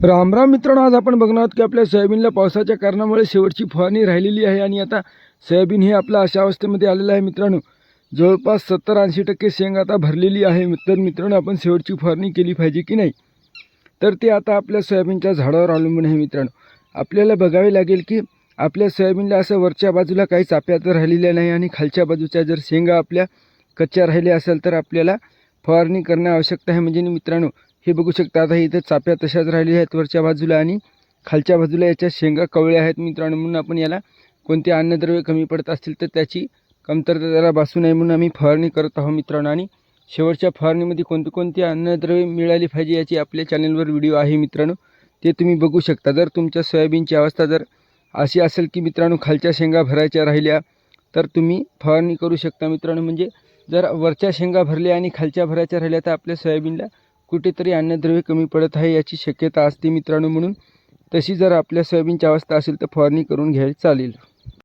राम राम मित्रांनो आज आपण बघणार आहोत की आपल्या सोयाबीनला पावसाच्या कारणामुळे शेवटची फवारणी राहिलेली आहे आणि आता सोयाबीन हे आपल्या अशा अवस्थेमध्ये आलेलं आहे. मित्रांनो जवळपास सत्तर ऐंशी टक्के शेंग आता भरलेली आहे. तर मित्रांनो आपण शेवटची फवारणी केली पाहिजे की नाही? तर ते आता आपल्या सोयाबीनच्या झाडावर अवलंबून आहे. मित्रांनो आपल्याला बघावे लागेल की आपल्या सोयाबीनला असं वरच्या बाजूला काही चाप्या तर राहिलेल्या नाही आणि खालच्या बाजूच्या जर शेंगा आपल्या कच्च्या राहिल्या असेल तर आपल्याला फवारणी करणं आवश्यकता आहे. म्हणजे मित्रांनो हे बघू शकता आता इथं चाप्या तशाच राहिलेल्या आहेत वरच्या बाजूला आणि खालच्या बाजूला याच्या शेंगा कवळ्या आहेत मित्रांनो. म्हणून आपण याला कोणते अन्नद्रव्य कमी पडत असतील तर त्याची कमतरता जरा भासू नये म्हणून आम्ही फवारणी करत आहोत मित्रांनो. आणि शेवटच्या फवारणीमध्ये कोणते कोणती अन्नद्रव्ये मिळाली पाहिजे याची आपल्या चॅनलवर व्हिडिओ आहे मित्रांनो. ते तुम्ही बघू शकता. जर तुमच्या सोयाबीनची अवस्था जर अशी असेल की मित्रांनो खालच्या शेंगा भरायच्या राहिल्या तर तुम्ही फवारणी करू शकता मित्रांनो. म्हणजे जर वरच्या शेंगा भरल्या आणि खालच्या भरायच्या राहिल्या तर आपल्या सोयाबीनला कुठेतरी अन्नद्रव्य कमी पडत आहे याची शक्यता असते मित्रांनो म्हणून. तशी जर आपल्या सोयाबीनची अवस्था असेल तर फवारणी करून घ्यायला चालेल.